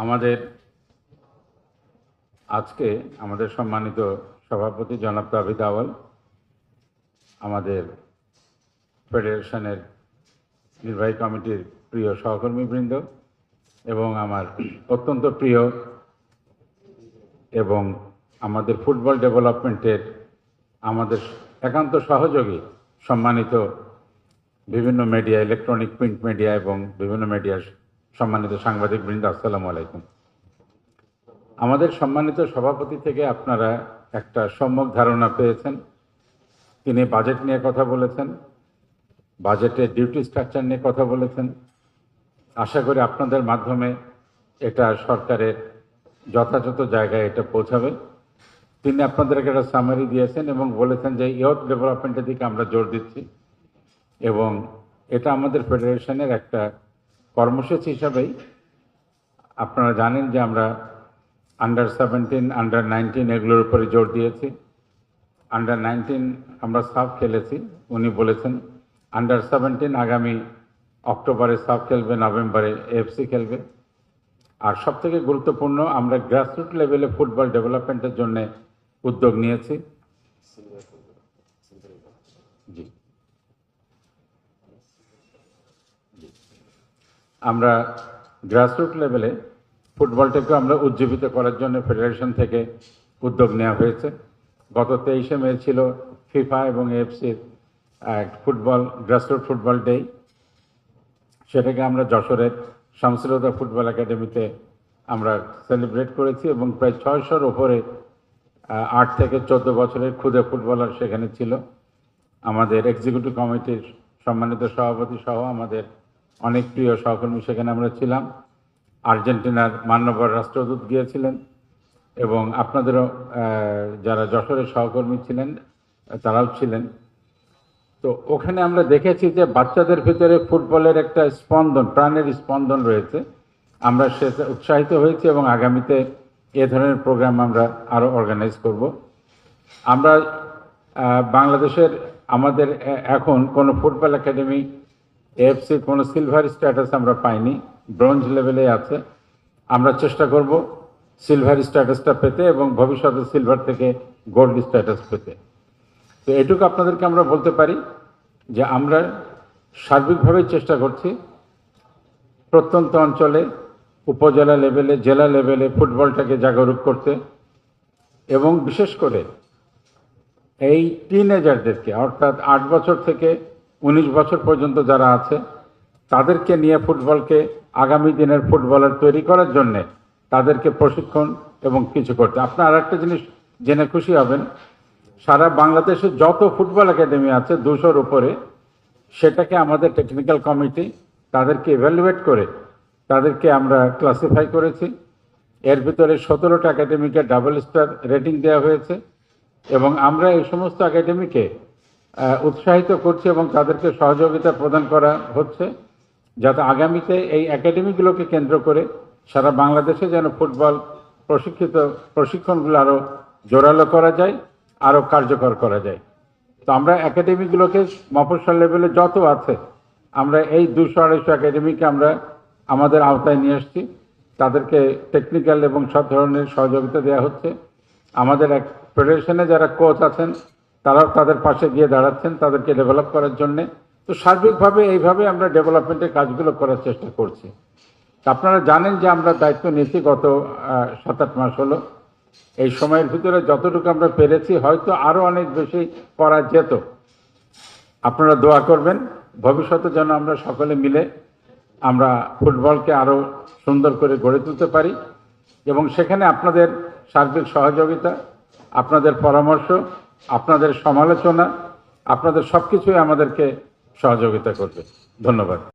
আমাদের আজকে আমাদের সম্মানিত সভাপতি জনাব তাবিদ আওয়াল আমাদের ফেডারেশনের নির্বাহী কমিটির প্রিয় সহকর্মীবৃন্দ এবং আমার অত্যন্ত প্রিয় এবং আমাদের ফুটবল ডেভেলপমেন্টের আমাদের একান্ত সহযোগী সম্মানিত বিভিন্ন মিডিয়া ইলেকট্রনিক প্রিন্ট মিডিয়া এবং বিভিন্ন মিডিয়ার সম্মানিত সাংবাদিক বৃন্দ আসসালামু আলাইকুম। আমাদের সম্মানিত সভাপতি থেকে আপনারা একটা সম্যক ধারণা পেয়েছেন। তিনি বাজেট নিয়ে কথা বলেছেন, বাজেটের ডিউটি স্ট্রাকচার নিয়ে কথা বলেছেন। আশা করি আপনাদের মাধ্যমে এটা সরকারের যথাযথ জায়গায় এটা পৌঁছাবে। তিনি আপনাদেরকে একটা সামারি দিয়েছেন এবং বলেছেন যে ইয়থ ডেভেলপমেন্টের দিকে আমরা জোর দিচ্ছি এবং এটা আমাদের ফেডারেশনের একটা কর্মসূচি হিসাবেই আপনারা জানেন যে আমরা আন্ডার সেভেন্টিন আন্ডার নাইনটিন এগুলোর উপরে জোর দিয়েছি। আন্ডার নাইনটিন আমরা সাফ খেলেছি, উনি বলেছেন আন্ডার সেভেন্টিন আগামী অক্টোবরে সাফ খেলবে, নভেম্বরে এফসি খেলবে। আর সবথেকে গুরুত্বপূর্ণ, আমরা গ্রাসরুট লেভেলে ফুটবল ডেভেলপমেন্টের জন্য উদ্যোগ নিয়েছি। জি। আমরা গ্রাসরুট লেভেলে ফুটবলটাকে আমরা উজ্জীবিত করার জন্য ফেডারেশন থেকে উদ্যোগ নেওয়া হয়েছে। গত তেইশে মে ছিল ফিফা এবং এফসির এক ফুটবল গ্রাসরুট ফুটবল ডে সেটাকে আমরা যশোরের শামসুলতা ফুটবল একাডেমিতে আমরা সেলিব্রেট করেছি এবং প্রায় ছয়শোর ওপরে আট থেকে চোদ্দ বছরের ক্ষুদে ফুটবলার সেখানে ছিল। আমাদের এক্সিকিউটিভ কমিটির সম্মানিত সভাপতি সহ আমাদের অনেক প্রিয় সহকর্মী সেখানে আমরা ছিলাম। আর্জেন্টিনার মান্যবর রাষ্ট্রদূত গিয়েছিলেন এবং আপনাদেরও যারা যশোরের সহকর্মী ছিলেন, তারাও ছিলেন। তো ওখানে আমরা দেখেছি যে বাচ্চাদের ভিতরে ফুটবলের একটা স্পন্দন, প্রাণের স্পন্দন রয়েছে। আমরা সে উৎসাহিত হয়েছি এবং আগামীতে এ ধরনের প্রোগ্রাম আমরা আরও অর্গানাইজ করব। আমরা বাংলাদেশের আমাদের এখন কোনো ফুটবল একাডেমি এফসি কোনো সিলভার স্ট্যাটাস আমরা পাইনি ব্রোঞ্জ লেভেলে আছে। আমরা চেষ্টা করব সিলভার স্ট্যাটাসটা পেতে এবং ভবিষ্যতে সিলভার থেকে গোল্ড স্ট্যাটাস পেতে। তো এটুকু আপনাদেরকে আমরা বলতে পারি যে আমরা সার্বিকভাবে চেষ্টা করছি প্রত্যন্ত অঞ্চলে, উপজেলা লেভেলে জেলা লেভেলে ফুটবলটাকে জাগরুক করতে এবং বিশেষ করে এই টিনেজারদেরকে অর্থাৎ আট বছর থেকে উনিশ বছর পর্যন্ত যারা আছে, তাদেরকে নিয়ে ফুটবলকে আগামী দিনের ফুটবলার তৈরি করার জন্যে তাদেরকে প্রশিক্ষণ এবং কিছু করতে। আপনার আর একটা জিনিস জেনে খুশি হবেন, সারা বাংলাদেশে যত ফুটবল একাডেমি আছে দুশোর উপরে, সেটাকে আমাদের টেকনিক্যাল কমিটি তাদেরকে ইভ্যালুয়েট করে, তাদেরকে আমরা ক্লাসিফাই করেছি। এর ভিতরে সতেরোটা একাডেমিকে ডাবল স্টার রেটিং দেওয়া হয়েছে এবং আমরা এই সমস্ত একাডেমিকে উৎসাহিত করছি এবং তাদেরকে সহযোগিতা প্রদান করা হচ্ছে যাতে আগামীতে এই একাডেমিগুলোকে কেন্দ্র করে সারা বাংলাদেশে যেন ফুটবল প্রশিক্ষিত প্রশিক্ষণগুলো আরও জোরালো করা যায় আরও কার্যকর করা যায়। তো আমরা একাডেমিগুলোকে মফস্বল লেভেলে যত আছে, আমরা এই দুশো আড়াইশো একাডেমিকে আমরা আমাদের আওতায় নিয়ে আসছি। তাদেরকে টেকনিক্যাল এবং সব ধরনের সহযোগিতা দেওয়া হচ্ছে। আমাদের এক ফেডারেশনে যারা কোচ আছেন তারাও তাদের পাশে গিয়ে দাঁড়াচ্ছেন তাদেরকে ডেভেলপ করার জন্যে। তো সার্বিকভাবে এইভাবে আমরা ডেভেলপমেন্টের কাজগুলো করার চেষ্টা করছি। আপনারা জানেন যে আমরা দায়িত্ব নিয়েছি গত সাত আট মাস হলো। এই সময়ের ভিতরে যতটুকু আমরা পেরেছি, হয়তো আরও অনেক বেশি করা যেত। আপনারা দোয়া করবেন, ভবিষ্যতে যেন আমরা সকলে মিলে আমরা ফুটবলকে আরও সুন্দর করে গড়ে তুলতে পারি। এবং সেখানে আপনাদের সার্বিক সহযোগিতা, আপনাদের পরামর্শ আপনাদের সমালোচনা আপনাদের সব কিছুই আমাদেরকে সহযোগিতা করবে। ধন্যবাদ।